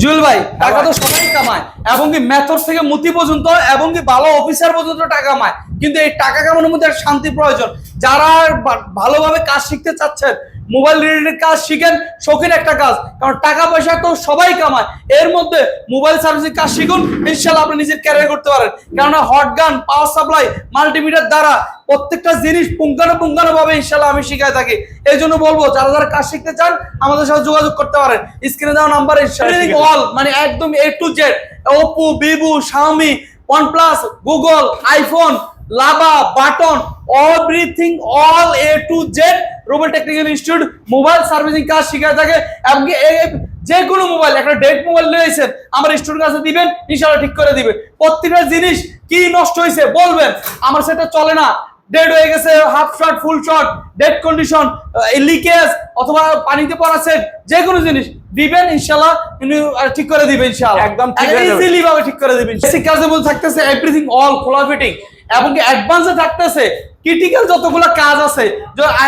জুয়েল ভাই, টাকা তো সবাই কামায়, এবং কি মেথর থেকে মুতি পর্যন্ত, এবং কি ভালো অফিসার পর্যন্ত টাকা কামায়। কিন্তু এই টাকা কামানোর মধ্যে শান্তি প্রয়োজন। যারা ভালোভাবে কাজ শিখতে চাচ্ছেন মোবাইল রিলেটেড কাজ শিখেন শৌখিন একটা কাজ। কারণ টাকা পয়সা তো সবাই কামায়। এর মধ্যে মোবাইল সার্ভিসিং কাজ শিখুন ইনশাল্লাহ আপনি নিজের ক্যারিয়ার করতে পারেন। কেননা hot gun power supply multimeter দ্বারা প্রত্যেকটা জিনিস পুঙ্খানো পুঙ্খানো ভাবে ইনশাল্লাহ আমি শিখাই থাকি। এই জন্য বলব যারা যারা কাজ শিখতে চান আমাদের সাথে যোগাযোগ করতে পারেন। স্ক্রিনে দেওয়া নাম্বারে অল মানে একদম A to Z Oppo Vivo Xiaomi OnePlus Google iPhone Lava button everything all A to Z robot technical institute mobile servicing কাজ শিখায় থাকে এমনকি যে কোনো মোবাইল একটা ডেট মোবাইল নিয়েছেন আমার স্টুডেন্ট কাছে দিবেন ইনশাআল্লাহ ঠিক করে দিবে। প্রত্যেকটা জিনিস কি নষ্ট হয়েছে বলবেন আমার সেটা চলে না। ডেড হয়ে গেছে half short full short dead condition leakage অথবা পানিতে পড়া সেট যে কোনো জিনিস দিবেন ইনশাআল্লাহ আহ, ঠিক করে দিবেন ইনশাআল্লাহ। একদম ইজিলি ভাবে ঠিক করে দিবেন বেসিক কাজে বলতে থাকতেছে এভরিথিং অল খোলা ফিটিং এবং অ্যাডভান্সে থাকতেছে ক্রিটিক্যাল যতগুলো কাজ আছে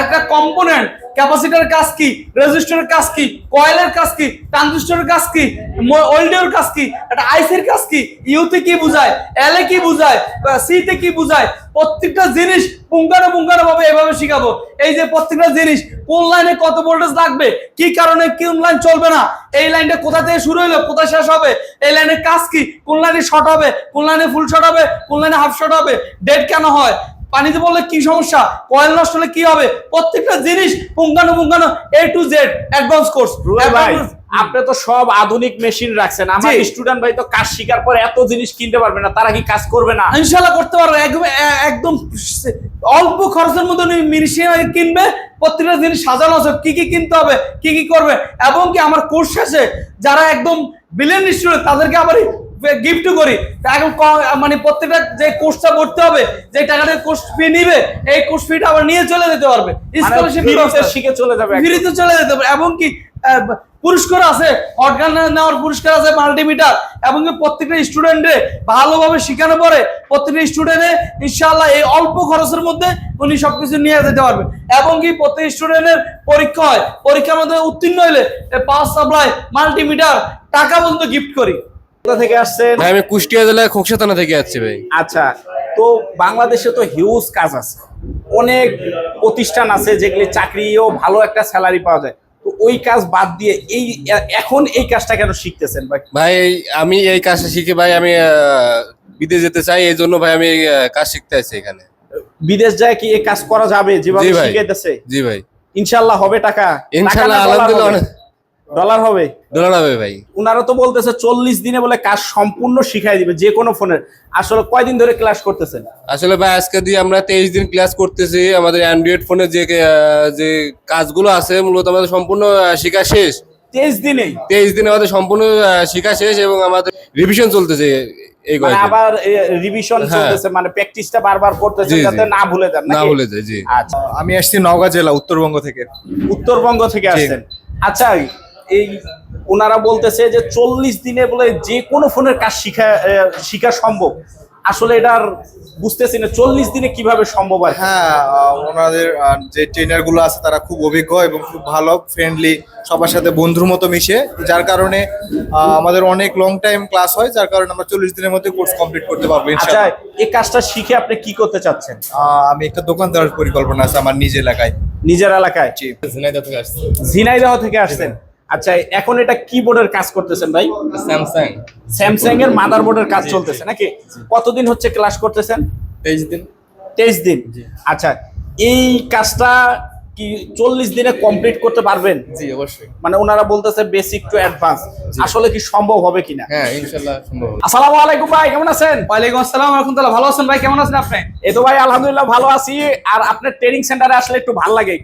একটা কম্পোনেন্ট ক্যাপাসিটার কাজ কি রেজিস্টারের কাজ কি কয়েলের কাজ কি ট্রানজিস্টরের কাজ কি ওয়েল্ডের কাজ কি, একটা আইসির কাজ কি ইউতে কি বুঝায় এলে কি বুঝায় সি তে কি বুঝায়, প্রত্যেকটা জিনিস পুঙ্গানো পুঙ্গানো ভাবে এভাবে শিখাবো। এই যে প্রত্যেকটা জিনিস, কোন লাইনে কত ভোল্টেজ লাগবে, কি কারণে কোন লাইন চলবে না, এই লাইনটা কোথা থেকে শুরু হলো কোথায় শেষ হবে, এই লাইনের কাজ কি, কোন লাইনে শর্ট হবে, কোন লাইনে ফুল শর্ট হবে, কোন লাইনে হাফ শর্ট হবে ডেট কেন হয় পানিতে পড়লে কি সমস্যা? কয়েল নষ্ট হলে কি হবে? প্রত্যেকটা জিনিস পুঙ্গানো পুঙ্গানো A to Z advance course ভাই আপনি তো সব আধুনিক মেশিন রাখছেন। আমার স্টুডেন্ট ভাই তো কাজ শিকার পরে এত জিনিস কিনতে পারবে না তারা কি কাজ করবে না? ইনশাল্লাহ করতে পারবে। একদম একদম অল্প খরচের মধ্যে মেশিন কিনবে প্রত্যেকটা জিনিস সাজানো আছে কি কি কিনতে হবে কি কি করবে। এবং কি আমার কোর্স শেষে যারা একদম বিলিয়ন স্টুডেন্ট তাদেরকে আবার গিফট করি। তা এখন মানে প্রত্যেকটা যে কোর্সটা করতে হবে যে টাকাটা কোর্স ফি নিবে এই কোর্স ফিটা আবার নিয়ে চলে যেতে পারবে। মানে স্কলারশিপ শিখে চলে যাবে। ফ্রিতে চলে যেতে পারে এবং কি পুরস্কার আছে। অর্গান নেওয়ার পুরস্কার আছে মাল্টিমিটার এবং কি প্রত্যেকটা স্টুডেন্টে ভালোভাবে শেখানো পরে প্রত্যেকটা স্টুডেন্টে ইনশাআল্লাহ এই অল্প খরচের মধ্যে উনি সবকিছু নিয়ে যেতে পারবে। এবং কি প্রত্যেক স্টুডেন্টের পরীক্ষা হয়। পরীক্ষার মধ্যে উত্তীর্ণ হলে পাওয়ার সাপ্লাই মাল্টিমিটার টাকা পর্যন্ত গিফট করি। কোথা থেকে আসছেন? ভাই আমি কুষ্টিয়া জেলায় খোকসা থানা থেকে আসছি ভাই। আচ্ছা তো বাংলাদেশে তো হিউজ কাজ আছে। অনেক প্রতিষ্ঠান আছে যেগুলি চাকরিও ভালো একটা স্যালারি পাওয়া যায়। তো ওই কাজ বাদ দিয়ে এই এখন এই কাজটা কেন শিখতেছেন ভাই? ভাই আমি এই কাজটা শিখে ভাই আমি বিদেশ যেতে চাই এই জন্য ভাই আমি কাজ শিখতে আছি এখানে। বিদেশ যায় কি এই কাজ করা যাবে যেভাবে। শিখাইতেছে? জি ভাই। ইনশাল্লাহ হবে টাকা। ইনশাল্লাহ আলহামদুলিল্লাহ ডলার হবে? ডলার হবে ভাই। ওনারা তো বলতেছে চল্লিশ দিনে বলে কাজ সম্পূর্ণ শিখাই দিবে যে কোনো ফোনের আসলে কয়দিন ধরে ক্লাস করতেছেন? আসলে ভাই আজকে দিয়ে আমরা তেইশ দিন ক্লাস করতেছি। আমাদের অ্যান্ড্রয়েড ফোনে যে যে কাজগুলো আছে মূলত আমাদের সম্পূর্ণ শেখা শেষ। তেইশ দিনেই? তেইশ দিনে আমাদের সম্পূর্ণ শেখা শেষ এবং আমাদের রিভিশন চলতেছে এই মানে আবার রিভিশন হ্যাঁ। চলতেছে মানে প্র্যাকটিসটা বারবার করতেছে। যাতে না ভুলে যান না ভুলে যায় জি। আচ্ছা। আমি আসছি নওগাঁ জেলা উত্তরবঙ্গ থেকে। উত্তরবঙ্গ থেকে আসছেন। আচ্ছা এই ওনারা বলতেছে যে চল্লিশ দিনে বলে যে কোনো ফোনের কাজ শিখা শিখা সম্ভব। আসলে এটার বুঝতেছি না চল্লিশ দিনে কীভাবে সম্ভব আর কি? হ্যাঁ ওনাদের যে ট্রেনারগুলো আছে তারা খুব অভিজ্ঞ এবং খুব ভালো ফ্রেন্ডলি সবার সাথে বন্ধুর মতো মিশে যার কারণে আমাদের অনেক লং টাইম ক্লাস হয় যার কারণে আমরা চল্লিশ দিনের মধ্যে কোর্স কমপ্লিট করতে পারব আচ্ছা এই কাজটা শিখে আপনি কি করতে চাচ্ছেন? আমি একটা দোকান দেওয়ার পরিকল্পনা আছে আমার নিজ এলাকায়। নিজের এলাকায়? ঝিনাইদহ থেকে আসছি। ঝিনাইদহ থেকে আসছেন। আচ্ছা এখন এটা কিবোর্ডের কাজ করতেছেন ভাই? স্যামসাং স্যামসাং এর মাদারবোর্ডের কাজ চলতেছে নাকি? কতদিন হচ্ছে ক্লাস করতেছেন? তেইশ দিন। তেইশ দিন। আচ্ছা এই কাজটা কি চল্লিশ দিনে কমপ্লিট করতে পারবেন? জি অবশ্যই। মানে ওনারা বলতেছে বেসিক টু অ্যাডভান্স আসলে কি সম্ভব হবে কিনা? হ্যাঁ ইনশাল্লাহ সম্ভব আসসালামু আলাইকুম ভাই কেমন আছেন? ওয়ালাইকুম আসসালাম রহমতুল্লাহ ভালো আছেন ভাই কেমন আছেন আপনি? এই তো ভাই আলহামদুলিল্লাহ ভালো আছি। আর আপনার ট্রেনিং সেন্টারে আসলে একটু ভালো লাগে।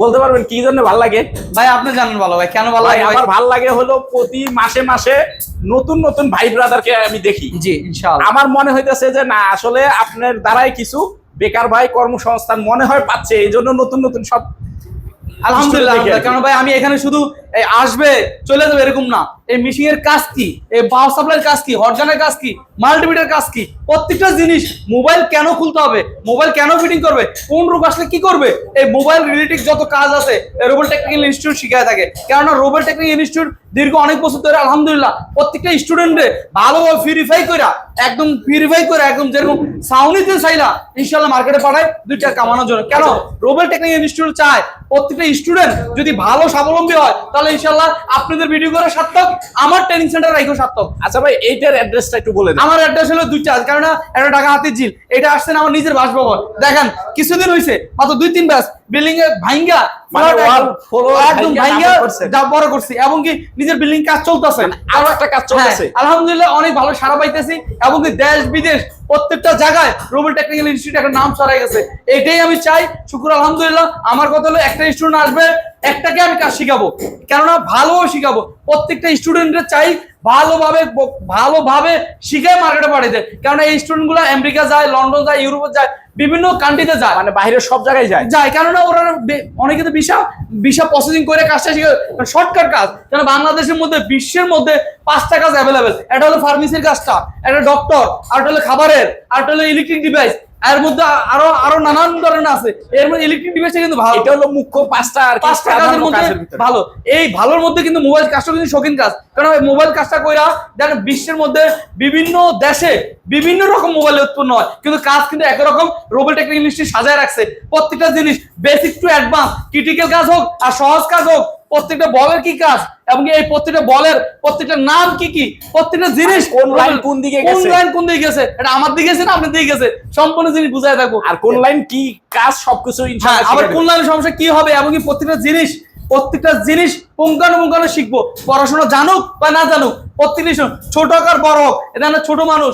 বলতে পারবেন কি জন্য ভালো লাগে? ভাই আপনি জানেন ভালো ভাই কেন ভালো লাগে আমার ভালো লাগে হলো প্রতি মাসে মাসে নতুন নতুন ভাই ব্রাদারকে আমি দেখি। জি ইনশাআল্লাহ। আমার মনে হইতেছে যে না আসলে আপনার দ্বারাই কিছু বেকার ভাই কর্মসংস্থান মনে হয় পাচ্ছে এই জন্য নতুন নতুন সব আলহামদুলিল্লাহ। কারণ ভাই আমি এখানে শুধু আসবে চলে যাবে এরকম না। এই মেশিং কাজ কি? এই পাওয়ার সাপ্লাইয়ের কাজ কি? হটগানের কাজ কি? মাল্টিমিটার কাজ কি? প্রত্যেকটা জিনিস মোবাইল কেন খুলতে হবে? মোবাইল কেন ফিটিং করবে? কোন রোগ আসলে কি করবে? এই মোবাইল রিলেটেড যত কাজ আছে রোবেল টেকনিক্যাল ইনস্টিটিউট শিখায় থাকে। কেননা রোবেল টেকনিক্যাল ইনস্টিটিউট দীর্ঘ অনেক বছর ধরে, আলহামদুলিল্লাহ, প্রত্যেকটা স্টুডেন্টে ভালোভাবে ফিরিফাই করে একদম ফিরিফাই করে একদম যেরকম সাউনিতে চাইলা ইনশাল্লাহ মার্কেটে পাঠায়, দুই টাকা কামানোর জন্য। কেন? রোবেল টেকনিক্যাল ইনস্টিটিউট চায়, প্রত্যেকটা স্টুডেন্ট যদি ভালো স্বাবলম্বী হয়, তাহলে ইনশাল্লাহ আপনাদের ভিডিও করে সার্থক আমার ট্রেনিং সেন্টার রাখো সার্থক। আচ্ছা ভাই এইটার অ্যাড্রেসটা একটু বলে আমার অ্যাড্রেস হলো দুইটা কারণ একটা ঢাকা হাতির ঝিল এটা আসছেন আমার নিজের বাসভবন। দেখেন কিছুদিন হয়েছে মাত্র দুই তিন ব্যাস বিল্ডিং এ ভাঙ্গা মানে পুরোটা wall একদম- floor একদম ভাইঙ্গা ভাঙ্গা যা বড় করছি এবং কি নিজের বিল্ডিং কাজ চলতেছে। আরও একটা কাজ চলতেছে। হ্যাঁ, আলহামদুলিল্লাহ অনেক ভালো সারা পাইতেছি এবং কি দেশ বিদেশ প্রত্যেকটা জায়গায় রোবেল টেকনিক্যাল ইনস্টিটিউট একটা নাম ছড়াই গেছে। এটাই আমি চাই, শুকুর, আলহামদুলিল্লাহ। আমার কথা হলো, একটা স্টুডেন্ট আসবে, একটাকে আমি কাজ শিখাবো। কেননা ভালো শিখাবো। প্রত্যেকটা স্টুডেন্টের চাই ভালোভাবে ভালোভাবে শিখে মার্কেটে পাঠাইতে কারণ এই স্টুডেন্টগুলো আমেরিকা যায় লন্ডন যায় ইউরোপে যায় বিভিন্ন কান্ট্রিতে যায়। মানে বাইরের সব জায়গায় যায়। যায় কেননা ওরা অনেকে তো ভিসা ভিসা প্রসেসিং করে কাজটা শিখে শর্টকাট কাজ। কেন বাংলাদেশের মধ্যে বিশ্বের মধ্যে পাঁচটা কাজ অ্যাভেলেবেল এটা হলো ফার্মেসির কাজটা একটা ডক্টর আর হলো খাবারের আর হলো ইলেকট্রিক ডিভাইস এর মধ্যে আরও আরও নানান ধরনের আছে। এর মধ্যে ইলেকট্রিক ডিভাইসটা কিন্তু ভালো। এটা হলো মুখ্য পাঁচটা আর পাঁচটা কাজের মধ্যে ভালো। এই ভালোর মধ্যে কিন্তু মোবাইল কাজটা কিন্তু শৌখিন কাজ। কারণ মোবাইল কাজটা কইরা দেখেন বিশ্বের মধ্যে বিভিন্ন দেশে বিভিন্ন রকম মোবাইল উৎপন্ন হয়। কিন্তু কাজ কিন্তু একই রকম। রোবল টেকনিক ইন্ডাস্ট্রি সাজায় রাখছে। প্রত্যেকটা জিনিস বেসিক টু অ্যাডভান্স ক্রিটিক্যাল কাজ হোক আর সহজ কাজ হোক প্রত্যেকটা বলের কি কাজ? এবং এই প্রত্যেকটা বলের প্রত্যেকটা নাম কি কি? প্রত্যেকটা জিনিস কোন লাইন কোন দিকে গেছে? কোন লাইন কোন দিকে গেছে? এটা আমার দিকে গেছে না আপনার দিকে গেছে? সম্পূর্ণ জিনিস বুঝায় থাকব। আর কোন লাইন কি কাজ সবকিছু হ্যাঁ ইনশাআল্লাহ আবার কোন লাইনের সমস্যা কি হবে? এমনকি প্রত্যেকটা জিনিস প্রত্যেকটা জিনিস পুঙ্খানুপুঙ্খানু পুঙ্খানু শিখব। পড়াশোনা জানুক বা না জানুক জিনিস, ছোট হোক আর বড় হোক। এটা না ছোট মানুষ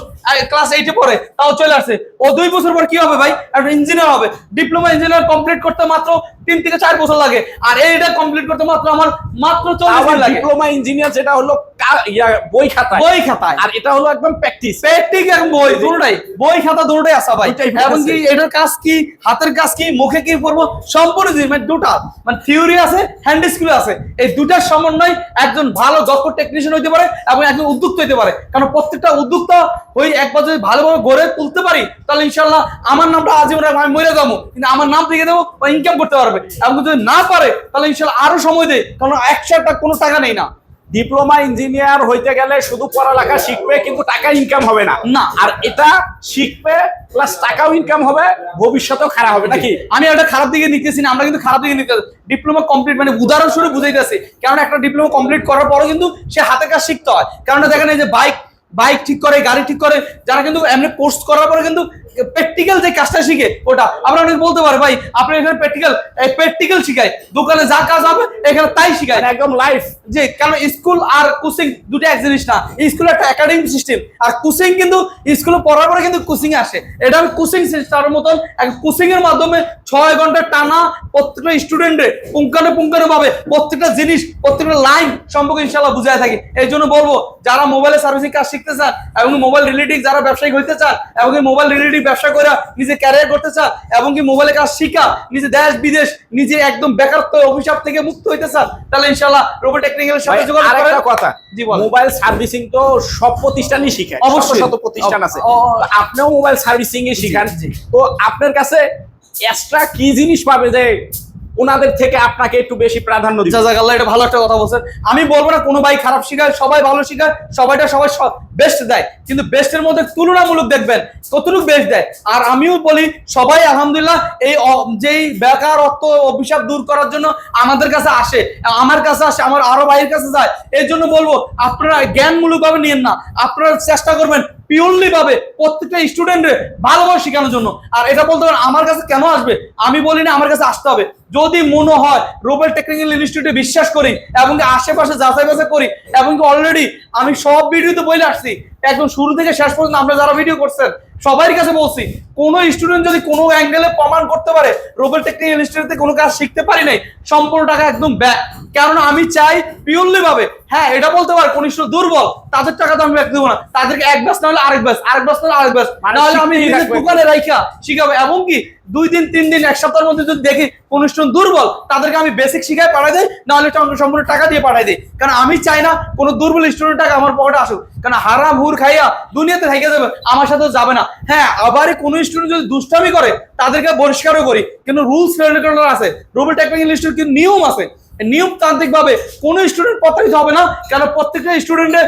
ক্লাস এইটে পড়ে তাও চলে আসছে। ও দুই বছর পর কি হবে ভাই? একটা ইঞ্জিনিয়ার হবে। ডিপ্লোমা ইঞ্জিনিয়ার কমপ্লিট করতে মাত্র তিন থেকে চার বছর লাগে। আর এইটা কমপ্লিট করতে মাত্র আমার মাত্র চল্লিশ দিন লাগে। ডিপ্লোমা ইঞ্জিনিয়ার যেটা হলো বই খাতা বই খাতায়। আর এটা হলো একদম প্র্যাকটিস বই দুটোটাই বই খাতা দুটোটাই আসা ভাই। এবং কি এটার কাজ কি? হাতের কাজ কি? মুখে কি করব সম্পূর্ণ মানে দুটা। মানে থিওরি আছে হ্যান্ড স্কিল আছে। এই দুটার সমন্বয় একজন ভালো দক্ষ টেকনিশিয়ান হইতে পারে এবং একজন উদ্যোক্তা হইতে পারে। কারণ প্রত্যেকটা উদ্যোক্তা হয়ে একবার যদি ভালোভাবে গড়ে তুলতে পারি, তাহলে ইনশাল্লাহ আমার নামটা আজীবন আমি মরে যাব। কিন্তু আমার নাম লিখে দেবো বা ইনকাম করতে পারবে। এবং যদি না পারে, তাহলে ইনশাল্লাহ আরও সময় দেয়। কারণ একশো একটা কোনো টাকা নেই না। ডিপ্লোমা ইঞ্জিনিয়ার হইতে গেলে শুধু পড়ালেখা শিখবে কিন্তু টাকা ইনকাম হবে না। না। আর এটা শিখবে প্লাস টাকাও ইনকাম হবে ভবিষ্যতেও খারাপ হবে নাকি? আমি একটা খারাপ দিকে নিতেছি না আমরা কিন্তু খারাপ দিকে নিতে ডিপ্লোমা কমপ্লিট মানে উদাহরণস্বরূপ বুঝাইতেছি। কারণ একটা ডিপ্লোমা কমপ্লিট করার পরও কিন্তু সে হাতে কাজ শিখতে হয়। কারণ দেখেন এই যে বাইক বাইক ঠিক করে গাড়ি ঠিক করে যারা কিন্তু এমনি কোর্স করার পরে কিন্তু প্র্যাকটিক্যাল যে কাজটা শিখে ওটা। আমরা অনেক বলতে পারি ভাই আপনি এখানে প্র্যাকটিক্যাল প্র্যাকটিক্যাল শিখাই। দোকানে যা কাজ হবে এখানে তাই শিখায় মানে একদম লাইফ যে কারণ স্কুল আর কোচিং দুটো এক জিনিস না। স্কুল একটা একাডেমিক সিস্টেম আর কোচিং কিন্তু স্কুলে পড়ার পরে কিন্তু কোচিং আসে। এটা আমি কোচিং সিস্টেমের মতন কোচিং এর মাধ্যমে ছয় ঘণ্টা টানা প্রত্যেকটা স্টুডেন্টে পুঙ্খানে পুঙ্খানে ভাবে প্রত্যেকটা জিনিস প্রত্যেকটা লাইন সম্পর্কে ইনশাল্লাহ বুঝায় থাকি। এই জন্য বলব যারা মোবাইলে সার্ভিসিং কাজ শিখতে চান এবং মোবাইল রিলেটিভ যারা ব্যবসায়িক হইতে চান এবং মোবাইল রিলেটিভ ব্যবসা করে নিজে ক্যারিয়ার করতে চান এবং কি মোবাইলে কাজ শিখা নিজে দেশ বিদেশ নিজে একদম বেকারত্ব অভিশাপ থেকে মুক্ত হইতে চান তাহলে ইনশাল্লাহ রোবো টেকনিক্যাল সাথে যোগাযোগ করেন কথা। মোবাইল সার্ভিসিং তো সব প্রতিষ্ঠানই শিখে অবশ্যই। শত প্রতিষ্ঠান আছে আপনিও মোবাইল সার্ভিসিং এ শিখান জি। তো আপনার কাছে এক্সট্রা কি জিনিস পাবে যে ওনাদের থেকে আপনাকে একটু বেশি প্রাধান্য জাজাকাল্লাহ এটা ভালো একটা কথা বলছেন। আমি বলব না, কোনো ভাই খারাপ শিখায়, সবাই ভালো শিখায়, সবাইটা সবাই বেস্ট দেয়। কিন্তু বেস্টের মধ্যে তুলনামূলক দেখবেন, কতটুকু বেস্ট দেয়। আর আমিও বলি, সবাই আলহামদুলিল্লাহ এই যেই বেকারত্ব অভিশাপ দূর করার জন্য আমাদের কাছে আসে, আমার কাছে আসে, আমার আরও ভাইয়ের কাছে যায়। এর জন্য বলব, আপনারা জ্ঞানমূলক ভাবে নিয়েন না। আপনারা চেষ্টা করবেন পিওরলি ভাবে প্রত্যেকটা স্টুডেন্টের ভালোভাবে শেখানোর জন্য। আর এটা বলতে পারেন, আমার কাছে কেন আসবে? আমি বলি না, আমার কাছে আসতে হবে। যদি মনে হয় রোবেল টেকনিক্যাল ইনস্টিটিউটে বিশ্বাস করি এবং আশেপাশে যাচাই বাছাই করি এবং অলরেডি আমি সব ভিডিওতে বলে আসছি একদম শুরু থেকে শেষ পর্যন্ত আমরা যারা ভিডিও করছেন সবার কাছে বলছি কোনো স্টুডেন্ট যদি কোনো অ্যাঙ্গেলে প্রমাণ করতে পারে রোবেল টেকনিক্যাল ইনস্টিটিউটে কোনো কাজ শিখতে পারি নাই সম্পূর্ণ টাকা একদম ব্যাক। কারণ আমি চাই পিওরলি ভাবে হ্যাঁ এটা বলতে পারে কোন স্টুডেন্ট দুর্বল তাদের টাকা তো আমি ব্যাক দেবো না তাদেরকে এক ব্যাস না হলে আরেক ব্যাস আরেক ব্যাস না হলে আরেক ব্যাস মানে নাহলে আমি নিজের দোকানে রাইখা শিখাবো। এবং কি দুই দিন তিন দিন এক সপ্তাহের মধ্যে যদি দেখি কোন স্টুডেন্ট দুর্বল তাদেরকে আমি বেসিক শিখায় পাঠাই দেয় নাহলে সম্পূর্ণ টাকা দিয়ে পাঠাই দিই। কারণ আমি চাই না কোনো দুর্বল স্টুডেন্ট টাকা আমার পকেটে আসুক। কারণ হারাম হুর খাইয়া দুনিয়াতে থেকে যাবে, আমার সাথে যাবে না। হ্যাঁ আবার কোনো স্টুডেন্ট যদি দুষ্টামি করে, তাদেরকে বহিষ্কারও করি। কিন্তু রুলস রেগুলেটর আছে। রুবেল টেকনিক্যাল ইনস্টিটিউট কিন্তু নিয়ম আছে। নিয়মতান্ত্রিক ভাবে কোনো স্টুডেন্ট প্রতারিত হবে না। কারণ প্রত্যেকটা স্টুডেন্টের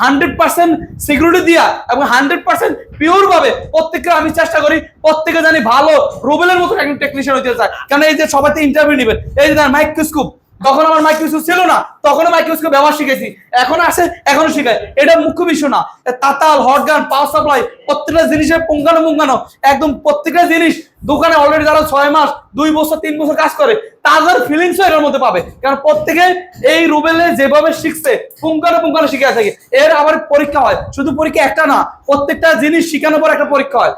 হান্ড্রেড পার্সেন্ট সিকিউরিটি দিয়া এবং হান্ড্রেড পার্সেন্ট পিওর ভাবে প্রত্যেককে আমি চেষ্টা করি, প্রত্যেকে জানি ভালো। রুবেলের মতো একজন টেকনিশিয়ান হতে চায়। কারণ এই যে সবাইতে ইন্টারভিউ নেবেন। এই যে মাইক্রোস্কোপ তখন আমার মাইক্রোস্কোপ ছিল না, তখনও মাইক্রোস্কোপ ব্যবহার শিখেছি। এখন আসে এখনও শিখায়। এটা মুখ্য বিষয় না। তাতাল হট গান পাওয়ার সাপ্লাই প্রত্যেকটা জিনিসের পুঙ্গানো মুঙ্গানো একদম প্রত্যেকটা জিনিস দোকানে অলরেডি যারা ছয় মাস দুই বছর তিন বছর কাজ করে তাদের ফিলিংসও এর মধ্যে পাবে। কারণ প্রত্যেকে এই রুবেলে যেভাবে শিখছে পুঙ্গানো পুঙ্গানো শিখে থাকে। এর আবার পরীক্ষা হয়। শুধু পরীক্ষা একটা না প্রত্যেকটা জিনিস শিখানোর পর একটা পরীক্ষা হয়।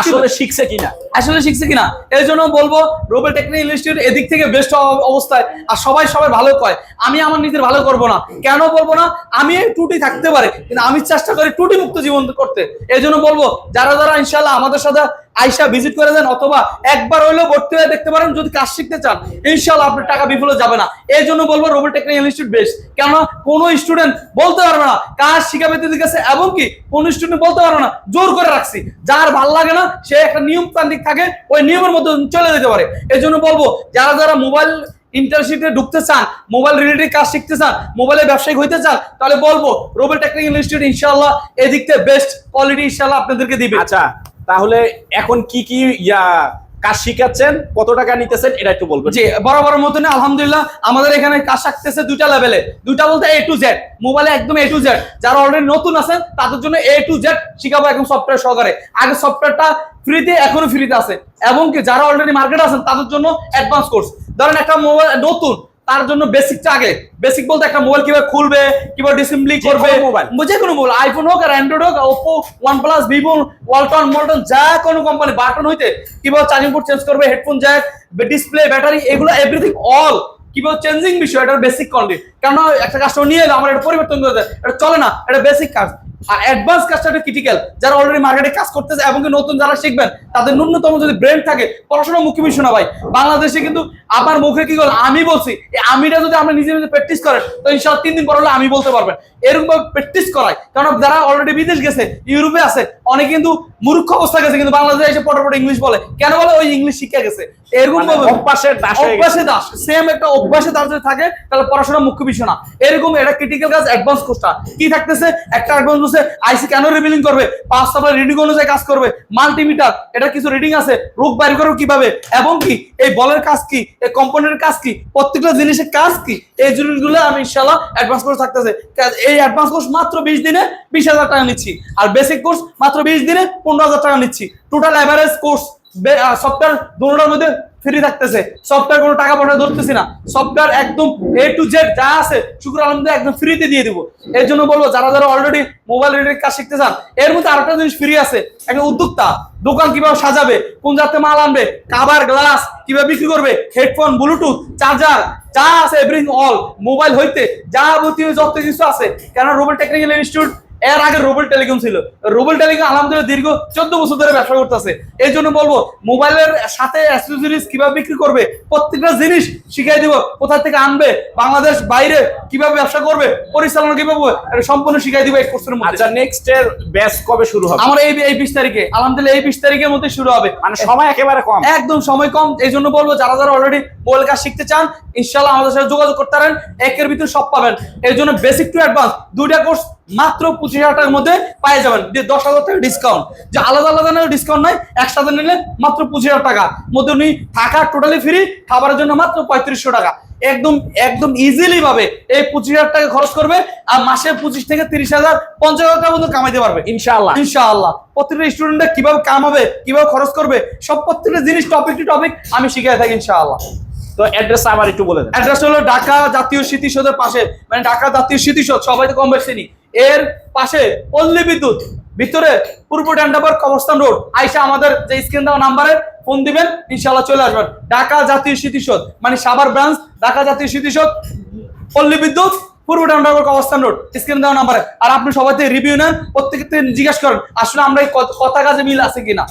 আসলে শিখছে কিনা? আসলে শিখছে কিনা? এই জন্য বলব রোবেল টেকনিক্যাল ইনস্টিটিউট এদিক থেকে বেস্ট অবস্থায় আর সবাই সবাই ভালো কয়। আমি আমার নিজের ভালো করব না। কেন বলব না? আমি টুটি থাকতে পারে কিন্তু আমি চেষ্টা করি টুটি মুক্ত জীবন করতে। এই জন্য বলব, যারা যারা ইনশাল্লাহ আমাদের সাথে আইসা ভিজিট করে দেন অথবা একবার হইলেও ভর্তি হয়ে দেখতে পারেন, যদি কাজ শিখতে চান ইনশাল্লাহ আপনার টাকা বিফলে যাবে না। এই জন্য বলব রোবেল টেকনিক্যাল ইনস্টিটিউট বেস্ট কেন কোনো স্টুডেন্ট বলতে পারবে না, কাজ শিখাবে দিতে গেছে এবং কি, কোন স্টুডেন্ট বলতে পারবে না, জোর করে রাখছি। যার ভালো লাগে না, সে একটা নিয়ম তান্ত্রিক থাকে, ওই নিয়মের মধ্যে চলে যেতে পারে। এই জন্য বলব, যারা যারা মোবাইল ইন্টার্নশিপে ঢুকতে চান মোবাইল রিলেটেড কাজ শিখতে চান মোবাইলে ব্যবসায়িক হইতে চান তাহলে বলব রোবেল টেকনিক্যাল ইনস্টিটিউট ইনশাল্লাহ এদিক থেকে বেস্ট কোয়ালিটি ইনশাল্লাহ আপনাদেরকে দিবে। আচ্ছা তাহলে এখন কি কি ইয়া কাজ শিখাচ্ছেন কত টাকা নিতেছেন এটা একটু বলবেন। জি বরাবর মতন আলহামদুলিল্লাহ আমাদের এখানে কাজ থাকতেছে দুইটা লেভেলে দুইটা বলতে এ টু জেড মোবাইলে একদম এ টু জেড যারা অলরেডি নতুন আছেন তাদের জন্য এ টু জেড শিখাবো একদম সফটওয়্যার সহকারে। আগে সফটওয়্যারটা ফ্রিতে এখনও ফ্রিতে আছে। এবং কি যারা অলরেডি মার্কেটে আছেন তাদের জন্য অ্যাডভান্স কোর্স ধরেন একটা মোবাইল নতুন তার জন্য বেসিকটা আগে। বেসিক বলতে একটা মোবাইল কীভাবে খুলবে কীভাবে ডিসেম্বলি করবে মোবাইল। যে কোনো মোবাইল আইফোন হোক আর অ্যান্ড্রয়েড হোক Oppo one plus Vivo Walton মল্টন যা কোনো কোম্পানি বাটন হইতে কীভাবে চার্জিং পোর্ট চেঞ্জ করবে হেডফোন জ্যাক ডিসপ্লে ব্যাটারি এগুলো এভরিথিং অল কীভাবে চেঞ্জিং বিষয় এটা বেসিক কোয়ালিটি কারণ একটা কাস্টমার নিয়ে এলো আমার এটা পরিবর্তন করে দেয় এটা চলে না এটা বেসিক কাজ। আর অ্যাডভান্স কাজটা ক্রিটিক্যাল যারা অলরেডি মার্কেটে কাজ করতেছে এবং নতুন যারা শিখবেন তাদের ন্যূনতম যদি ব্রেন থাকে পড়াশোনা মুখ্য বিষয় না ভাই। বাংলাদেশে কিন্তু আমার মুখে কি বল আমি বলছি আমিটা যদি নিজে নিজে প্র্যাকটিস করেন তো ইনশাল্লাহ তিন দিন পর হলে আমি বলতে পারবেন। এরকম প্র্যাকটিস করায় কারণ যারা অলরেডি বিদেশ গেছে ইউরোপে আছে অনেকে কিন্তু মূর্খ অবস্থা গেছে কিন্তু বাংলাদেশে এসে পট পট ইংলিশ বলে। কেন বলে? ওই ইংলিশ শিখে গেছে। এরকম মানে ভাবে অভ্যাসের দাস অভ্যাসে দাস। সেম একটা অভ্যাসে দাস যদি থাকে তাহলে পড়াশোনা মুখ্য বিষয় না এরকম এটা ক্রিটিক্যাল কাজ অ্যাডভান্স কোর্সটা কি থাকতেছে? একটা অ্যাডভান্স বসে আইসি কেন রিভিলিং করবে? পাঁচ সপ্তাহ রিডিং অনুযায়ী কাজ করবে। মাল্টিমিটার এটা কিছু রিডিং আছে, রোগ বাইর করবে কীভাবে? এবং কি, এই বলের কাজ কি, এই কম্পোনেন্টের কাজ কি, প্রত্যেকটা জিনিসের কাজ কি? এই জিনিসগুলো আমি ইনশাল্লাহ অ্যাডভান্স কোর্স থাকতেছে। এই অ্যাডভান্স কোর্স মাত্র বিশ দিনে বিশ হাজার টাকা নিচ্ছি। আর বেসিক কোর্স মাত্র বিশ দিনে পনেরো হাজার টাকা নিচ্ছি। টোটাল অ্যাভারেজ কোর্স সফটওয়্যার দুটোটার মধ্যে ফ্রি থাকতেছে। সফটওয়্যার কোনো টাকা পয়সা ধরতেছি না। সফটওয়্যার একদম এ টু জেড যা আছে, শুক্র আলহামদুলিল্লাহ একদম ফ্রিতে দিয়ে দিব। এর জন্য বলব, যারা যারা অলরেডি মোবাইল রিলেটেড কাজ শিখতে চান, এর মধ্যে আরেকটা জিনিস ফ্রি আছে। একটা উদ্যোক্তা, দোকান কীভাবে সাজাবে, কোন জাতে মাল আনবে কাবার গ্লাস কীভাবে বিক্রি করবে হেডফোন ব্লুটুথ চার্জার যা আছে এভরিথিং অল মোবাইল হইতে যাবতীয় যত কিছু আছে। কেন রোবেল টেকনিক্যাল ইনস্টিটিউট এর আগে রোবেল টেলিকম ছিল। রোবেল টেলিকম আলহামদুলিল্লাহ দীর্ঘ চোদ্দ বছর ধরে ব্যবসা করতেছে। এই জন্য বলব মোবাইলের সাথে অ্যাক্সেসরিজ কীভাবে বিক্রি করবে প্রত্যেকটা জিনিস শিখাই দিব কোথা থেকে আনবে বাংলাদেশ বাইরে কীভাবে ব্যবসা করবে পরিচালনা কীভাবে এটা সম্পূর্ণ শিখাই দিব এই কোর্সের মধ্যে। আচ্ছা নেক্সট এর ব্যাচ কবে শুরু হবে? আমার এই এই বিশ তারিখে আলহামদুলিল্লাহ এই বিশ তারিখের মধ্যে শুরু হবে। মানে সময় একেবারে কম। একদম সময় কম এই জন্য বলব যারা যারা অলরেডি মোবাইল কাজ শিখতে চান ইনশাল্লাহ আমাদের সাথে যোগাযোগ করতে পারেন একের ভিতরে সব পাবেন। এই জন্য বেসিক টু অ্যাডভান্স দুইটা কোর্স মাত্র পঁচিশ হাজার টাকার মধ্যে পাই যাবেন। দশ হাজার টাকা ডিসকাউন্ট যে আলাদা আলাদা নেই ডিসকাউন্ট নাই একসাথে নিলে মাত্র পঁচিশ হাজার টাকা। মধ্যে উনি থাকা টোটালি ফ্রি খাবারের জন্য মাত্র পঁয়ত্রিশশো টাকা। একদম একদম ইজিলি ভাবে এই পঁচিশ হাজার টাকা খরচ করবে আর মাসে পঁচিশ থেকে তিরিশ হাজার পঞ্চাশ হাজার টাকা পর্যন্ত কামাইতে পারবে। ইনশাআল্লাহ। ইনশাআল্লাহ। প্রত্যেকটা স্টুডেন্টরা কীভাবে কামাবে কীভাবে খরচ করবে সব প্রত্যেকটা জিনিস টপিক টু টপিক আমি শিখিয়ে থাকি ইনশাআল্লাহ। তো অ্যাড্রেস আবার একটু বলে দেন। অ্যাড্রেস হলো ঢাকা জাতীয় স্মৃতিসৌধের পাশে। মানে ঢাকা জাতীয় স্মৃতিসৌধ সবাই তো কম বেশি এর পাশে পল্লী বিদ্যুৎ। ভিতরে পূর্ব ডান্ডাবার কবরস্থান রোড। আইসা আমাদের যে স্ক্রিন দেওয়া নাম্বারে ফোন দিবেন, ইনশাআল্লাহ চলে আসবেন। ঢাকা জাতীয় স্মৃতিশোধ মানে সাভার ব্রাঞ্চ, ঢাকা জাতীয় স্মৃতিশোধ পল্লী বিদ্যুৎ, পূর্ব ডান্ডাবার কবরস্থান রোড স্ক্রিন দেওয়া নাম্বারে আর আপনি সবাই রিভিউ নেন, প্রত্যেককে জিজ্ঞাসা করেন, আসলে আমরা এই কথা কাজে মিল আছে কিনা।